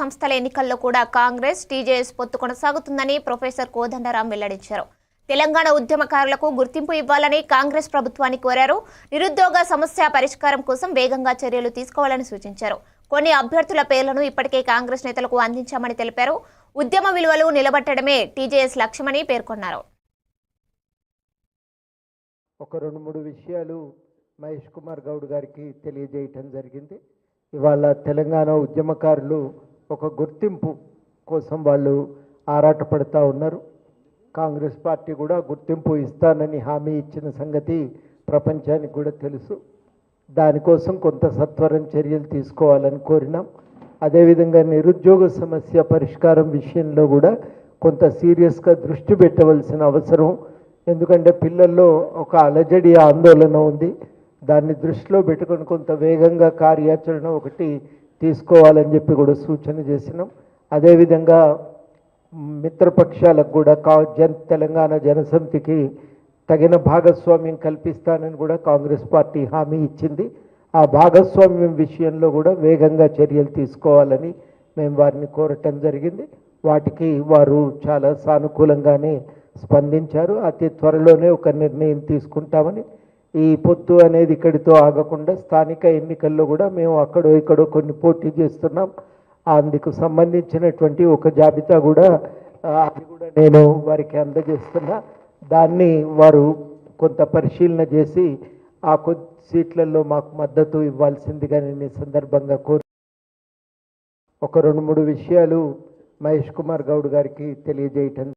సంస్థల ఎన్నికల్లో కూడా కాంగ్రెస్ టీజేఎస్ పొత్తు కొనసాగుతుందని ప్రొఫెసర్ కోదండరాం వెల్లడించారు. తెలంగాణ ఉద్యమకారులకు గుర్తింపు ఇవ్వాలని కాంగ్రెస్ ప్రభుత్వాన్ని కోరారు. నిరుద్యోగ సమస్య పరిష్కారం కోసం వేగంగా చర్యలు తీసుకోవాలని సూచించారు. కొన్ని అభ్యర్థుల పేర్లను ఇప్పటికే కాంగ్రెస్ నేతలకు అందించామని తెలిపారు. ఉద్యమ విలువలు నిలబెట్టడమే టీజేఎస్ లక్ష్యమని పేర్కొన్నారు. ఒక రెండు మూడు విషయాలు మహేష్ కుమార్ గౌడ్ గారికి తెలియజేయటం జరిగింది. ఇవాళ తెలంగాణ ఉద్యమకారులు ఒక గుర్తింపు కోసం వాళ్ళు ఆరాటపడుతూ ఉన్నారు. కాంగ్రెస్ పార్టీ కూడా గుర్తింపు ఇస్తానని హామీ ఇచ్చిన సంగతి ప్రపంచానికి కూడా తెలుసు. దానికోసం కొంత సత్వరం చర్యలు తీసుకోవాలని కోరినాం. అదేవిధంగా నిరుద్యోగ సమస్య పరిష్కారం విషయంలో కూడా కొంత సీరియస్గా దృష్టి పెట్టవలసిన అవసరం. ఎందుకంటే పిల్లల్లో ఒక అలజడి ఆందోళన ఉంది. దాన్ని దృష్టిలో పెట్టుకొని కొంత వేగంగా కార్యాచరణ ఒకటి తీసుకోవాలని చెప్పి కూడా సూచన చేసినాం. అదేవిధంగా మిత్రపక్షాలకు కూడా కా జన్ తెలంగాణ జనసమితికి తగిన భాగస్వామ్యం కల్పిస్తానని కూడా కాంగ్రెస్ పార్టీ హామీ ఇచ్చింది. ఆ భాగస్వామ్యం విషయంలో కూడా వేగంగా చర్యలు తీసుకోవాలని మేము వారిని కోరటం జరిగింది. వాటికి వారు చాలా సానుకూలంగానే స్పందించారు. అతి త్వరలోనే ఒక నిర్ణయం తీసుకుంటామని ఈ పొత్తు అనేది ఇక్కడితో ఆగకుండా స్థానిక ఎన్నికల్లో కూడా మేము అక్కడో ఇక్కడో కొన్ని పోటీ చేస్తున్నాం. అందుకు సంబంధించినటువంటి ఒక జాబితా కూడా అది కూడా నేను వారికి అందజేస్తున్నా. దాన్ని వారు కొంత పరిశీలన చేసి ఆ కొద్ది సీట్లలో మాకు మద్దతు ఇవ్వాల్సిందిగా నేను సందర్భంగా కోరు ఒక రెండు మూడు విషయాలు మహేష్ కుమార్ గౌడ్ గారికి తెలియజేయటం